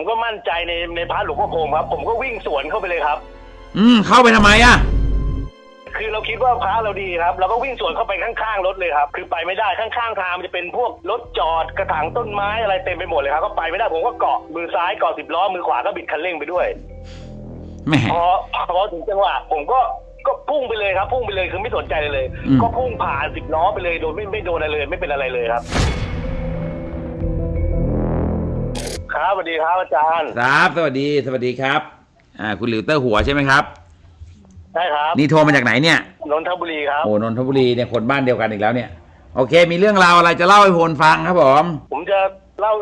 ผมก็มั่นใจในในพระหลวงพ่อคงครับ ผมก็วิ่งสวนเข้าไปเลยครับ อืม เข้าไปทำไมอะ คือเราคิดว่าพระเราดีครับเราก็วิ่งสวนเข้าไปข้างๆรถเลยครับ คือไปไม่ได้ข้างๆทางมันจะเป็นพวกรถจอดกระถางต้นไม้อะไรเต็มไปหมดเลยครับก็ไปไม่ได้ผมก็เกาะมือซ้ายเกาะสิบล้อมือขวาก็บิดคันเร่งไปด้วย แหม พอพอถึงจังหวะผมก็ก็พุ่งไปเลยครับ พุ่งไปเลยคือไม่สนใจเลยเลย อืม ก็พุ่งผ่านสิบล้อไปเลยโดนไม่ไม่โดนอะไรเลย ไม่เป็นอะไรเลยครับ ครับสวัสดีครับอาจารย์ ครับ สวัสดี สวัสดีครับ อ่า คุณหลิวเตอร์หัวใช่ไหมครับ ใช่ครับ นี่โทรมาจากไหนเนี่ย นนทบุรีครับ โอ้นนทบุรีเนี่ยคนบ้านเดียวกันอีกแล้วเนี่ย โอเค มีเรื่องราวอะไรจะเล่าให้พลฟังครับผม ผมจะเล่า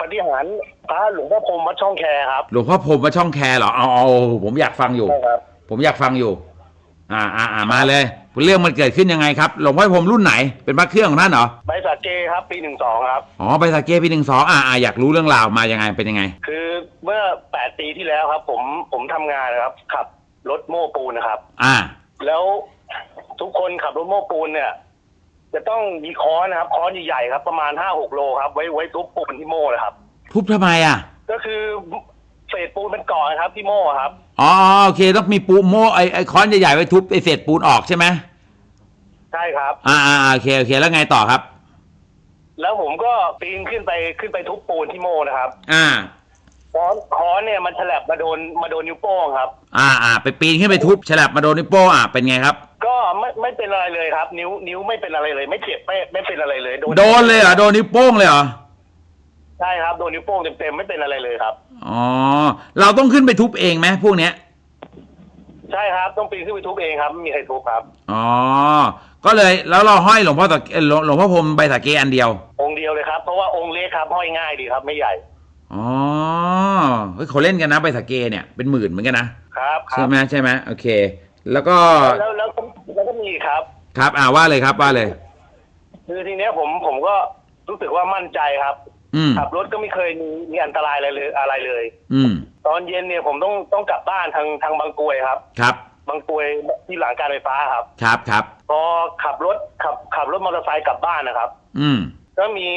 ปฏิหารย์พระหลวงพ่อพรหมวัดช่องแคครับ หลวงพ่อพรหมมาช่องแคร์เหรอ เอาเอาผมอยากฟังอยู่ ใช่ครับ ผมอยากฟังอยู่ อ่าอ่าอ่ามาเลยเรื่องมันเกิดขึ้นยังไงครับหลวงพ่อพรหมรุ่นไหนเป็นพระเครื่องของท่านเหรอใบสาเกครับ ปีหนึ่งสองครับอ๋อไปสาเกปีหนึ่งสองอ่าอ่าอยากรู้เรื่องราวมายังไงเป็นยังไง คือเมื่อแปดปีที่แล้วครับ ผมผมทำงานนะครับ ขับรถโม้ปูนนะครับ อ่า แล้วทุกคนขับรถโม้ปูนเนี่ย จะต้องมีค้อนนะครับค้อนใหญ่ๆครับ ประมาณห้าหกโลครับ ไว้ไว้ทุบปูนที่โม่นะครับทุบทำไมอะ ก็คือเศษปูนมันก่อนะครับที่โม่ครับ อ๋อโอเคต้องมีปูโม่ไอไอค้อนใหญ่ๆไว้ทุบไอเศษปูนออกใช่ไหมใช่ครับอ่าอ่าอ่าโอเคโอเคแล้วไงต่อครับ แล้วผมก็ปีนขึ้นไปขึ้นไปทุบปูนที่โม่นะครับอ่า ค้อนค้อนเนี่ยมันฉลับมาโดนมาโดนนิ้วโป้งครับ อ่าอ่าไปปีนขึ้นไปทุบฉลับมาโดนนิ้วโป้งอะเป็นไงครับ ก็ไม่ไม่เป็นอะไรเลยครับ นิ้วนิ้วไม่เป็นอะไรเลย ไม่เจ็บไม่ไม่เป็นอะไรเลย โดนเลยเหรอโดนนิ้วโป้งเลยเหรอ ใช่ครับโดนนิ้วโป้งเต็มๆไม่เป็นอะไรเลยครับ อ๋อ เราต้องขึ้นไปทุบเองไหมพวกเนี้ย ใช่ครับต้องปีนขึ้นไปทุบเองครับไม่มีใครทุบครับ อ๋อ ก็เลยแล้วเราห้อยหลวงพ่อตะเอ่อหลวงหลวงพ่อพรหมใบสาเกอันเดียว องค์เดียวเลยครับเพราะว่าองค์เล็กครับห้อยง่ายดีครับ ไม่ใหญ่อ๋อ เฮ้ยเขาเล่นกันนะใบสาเกเนี่ยเป็นหมื่นเหมือนกันนะครับครัใช่บไหมใช่ไหมโอเค แล้วก็แล้วแล้วแล้วแล้วก็มีครับ ครับอ่าว่าเลยครับว่าเลย คือทีเนี้ยผมผมก็รู้สึกว่ามั่นใจครับอืม ขับรถก็ไม่เคยมีมีอันตรายอะไรเลยอะไรเลย อืม ตอนเย็นเนี่ยผมต้องต้องกลับบ้านทางทางบางกรวยครับ ครับ บางกรวยที่หลังการไฟฟ้าครับ ครับครับ พอขับรถขับขับรถมอเตอร์ไซค์กลับบ้านนะครับ อืม ก็มี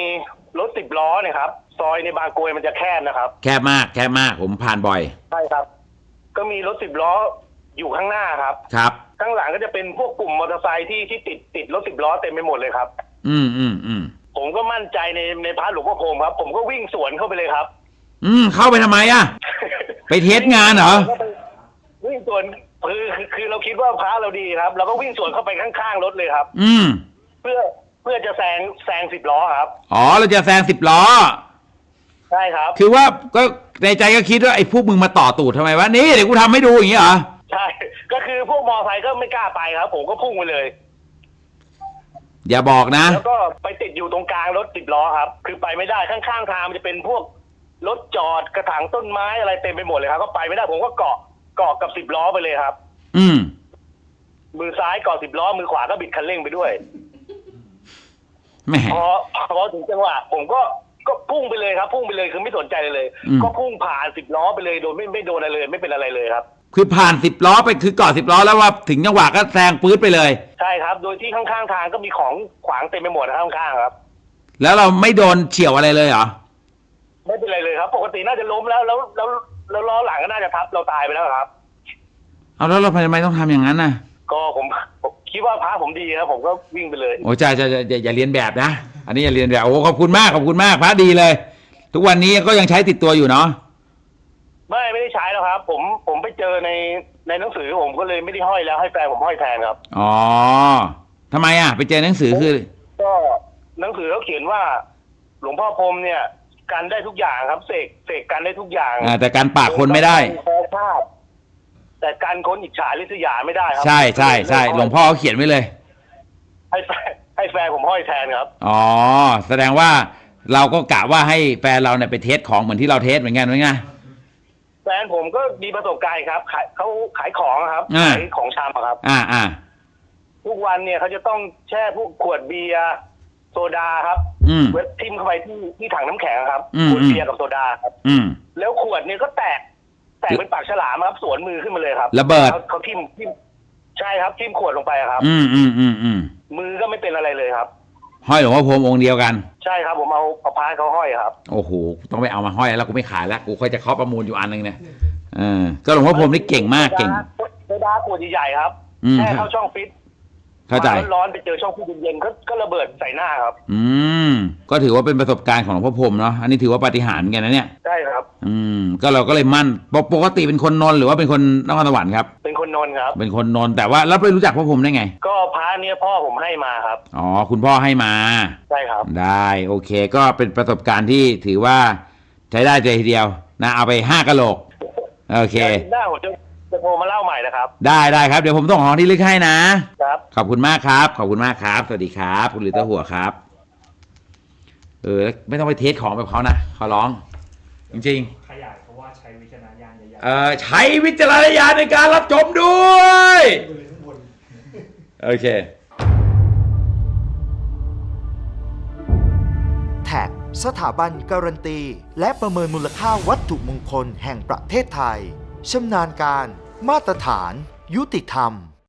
รถสิบล้อเนี่ยครับ ซอยในบางกรวยมันจะแคบนะครับ แคบมาก แคบมาก ผมผ่านบ่อย ใช่ครับ ก็มีรถสิบล้ออยู่ข้างหน้าครับ ครับ ข้างหลังก็จะเป็นพวกกลุ่มมอเตอร์ไซค์ที่ที่ติดติดรถสิบล้อเต็มไปหมดเลยครับ อืมอืมอืมผม ก็มั่นใจในในพระหลวงพ่อคงครับ ผมก็วิ่งสวนเข้าไปเลยครับ อืม เข้าไปทำไมอะ ไปเทสงานเหรอ วิ่งสวนคือคือคือเราคิดว่าพระเราดีครับเราก็วิ่งสวนเข้าไปข้างๆรถเลยครับ อืม เพื่อเพื่อจะแซงแซงสิบล้อครับอ๋อ เราจะแซงสิบล้อ ใช่ครับ คือว่าก็ในใจก็คิดว่าไอ้พวกมึงมาต่อตูดทำไมวะนี่เดี๋ยวกูทำให้ดูอย่างนี้เหรอ ใช่ ก็คือพวกมอไซค์ก็ไม่กล้าไปครับ ผมก็พุ่งไปเลย อย่าบอกนะ แล้วก็ไปติดอยู่ตรงกลางรถสิบล้อครับ คือไปไม่ได้ข้างๆทางมันจะเป็นพวกรถจอดกระถางต้นไม้อะไรเต็มไปหมดเลยครับ ก็ไปไม่ได้ผมก็เกาะเกาะกับสิบล้อไปเลยครับ อืม มือซ้ายเกาะสิบล้อมือขวาก็บิดคันเร่งไปด้วย แหม พอพอถึงจังหวะผมก็ก็พุ่งไปเลยครับ พุ่งไปเลยคือไม่สนใจเลยเลย อืม ก็พุ่งผ่านสิบล้อไปเลยโดนไม่ไม่โดนอะไรเลย ไม่เป็นอะไรเลยครับ คือผ่านสิบล้อไปคือก่อสิบล้อแล้วว่าถึงจังหวะก็แซงปื๊ดไปเลย ใช่ครับ โดยที่ข้างๆทางก็มีของขวางเต็มไปหมดนะครับข้างๆครับ แล้วเราไม่โดนเฉียวอะไรเลยเหรอไม่เป็นไรเลยครับ ปกติน่าจะล้มแล้วแล้วแล้วแล้วล้อหลังก็น่าจะทับเราตายไปแล้วครับ เอาแล้วเราทำไมต้องทำอย่างนั้นน่ะ ก็ผมผมคิดว่าพระผมดีครับผมก็วิ่งไปเลย โอ้ใช่ใช่ใช่อย่าอย่าเรียนแบบนะ อันนี้อย่าเรียนแบบ โอ้ขอบคุณมากขอบคุณมากพระดีเลย ทุกวันนี้ก็ยังใช้ติดตัวอยู่เนาะ ไม่ไม่ได้ใช้แล้วครับ ผมผมไปเจอในในหนังสือผมก็เลยไม่ได้ห้อยแล้วให้แฟนผมห้อยแทนครับ อ๋อทำไมอะ ไปเจอหนังสือคือ ก็หนังสือเขาเขียนว่า หลวงพ่อพรหมเนี่ยกันได้ทุกอย่างครับ เสกเสกกันได้ทุกอย่างอ่าแต่การปากคนไม่ได้แพ้ชาติแต่การคนอิจฉาริษยาไม่ได้ครัใช่ใช่ใช่หลวงพ่อเขาเขียนไว้เลย ให้แฟนให้แฟนผมห้อยแทนครับ อ๋อ แสดงว่าเราก็กะว่าให้แฟนเราเนี่ยไปเทสของเหมือนที่เราเทสเหมือนกันไหมไง แฟนผมก็มีประสบการณ์ครับขายเขาขายของครับอ่า ขายของชำอะครับ อ่าอ่าทุกวันเนี่ยเขาจะต้องแช่พวกขวดเบียร์โซดาครับ อืม เว็บทิมเข้าไปที่ที่ถังน้ำแข็งครับอืม ขวดเบียร์กับโซดาครับ อืม แล้วขวดเนี่ยก็แตก แตกเป็นปากฉลามครับ สวนมือขึ้นมาเลยครับระเบิด ขาเขาทิ่มทิ่มใช่ครับทิ่มขวดลงไปครับ อืมอืมอืมอืมมือก็ไม่เป็นอะไรเลยครับ ห้อยหลวงพ่อพรหมองค์เดียวกัน ใช่ครับผมเอาเอาพระให้เขาห้อยครับ โอ้โหต้องไปเอามาห้อยแล้วกูไม่ขายแล้วกูค่อยจะเคาะประมูลอยู่อันหนึงเนี่ยเออก็หลวงพ่อพรหมนี่เก่งมากเก่งโซดาขวดใหญ่ๆครับอืม แค่เข้าช่องฟิต เข้าใจ ร้อนๆไปเจอช่องฟิตเย็นๆก็ก็ระเบิดใส่หน้าครับ อืม ก็ถือว่าเป็นประสบการณ์ของหลวงพ่อพรหมเนาะอันนี้ถือว่าปาฏิหาริย์เหมือนกันนะเนี่ย ใช่ครับ อืม ก็เราก็เลยมั่นปกปกติเป็นคนนนท์หรือว่าเป็นคนนครสวรรค์ครับ เป็นคนนนท์ครับ เป็นคนนนท์แต่ว่าแล้วไปรู้จักพ่อพรหมได้ไง ก็พระเนี้ยพ่อผมให้มาครับ อ๋อ คุณพ่อให้มา ใช่ครับ ได้โอเค ก็เป็นประสบการณ์ที่ถือว่าใช้ได้ใจทีเดียวนะเอาไปห้ากะโหลก โอเค หน้าผมจะ จะโทรมาเล่าใหม่นะครับ ได้ได้ครับ เดี๋ยวผมส่งของที่ลึกให้นะ ครับ ขอบคุณมากครับ ขอบคุณมากครับ สวัสดีครับ คุณหรือเตอร์หัวครับ เออ ไม่ต้องไปเทสของแบบเขานะขอร้อง จริงขยายเขาว่าใช้วิจารณญาณใหญ่ๆเออใช้วิจารณญาณในการรับชมด้วยๆมือข้างบน โอเค แท็กสถาบันการันตี และประเมินมูลค่าวัตถุมงคลแห่งประเทศไทยชำนาญการ มาตรฐาน ยุติธรรม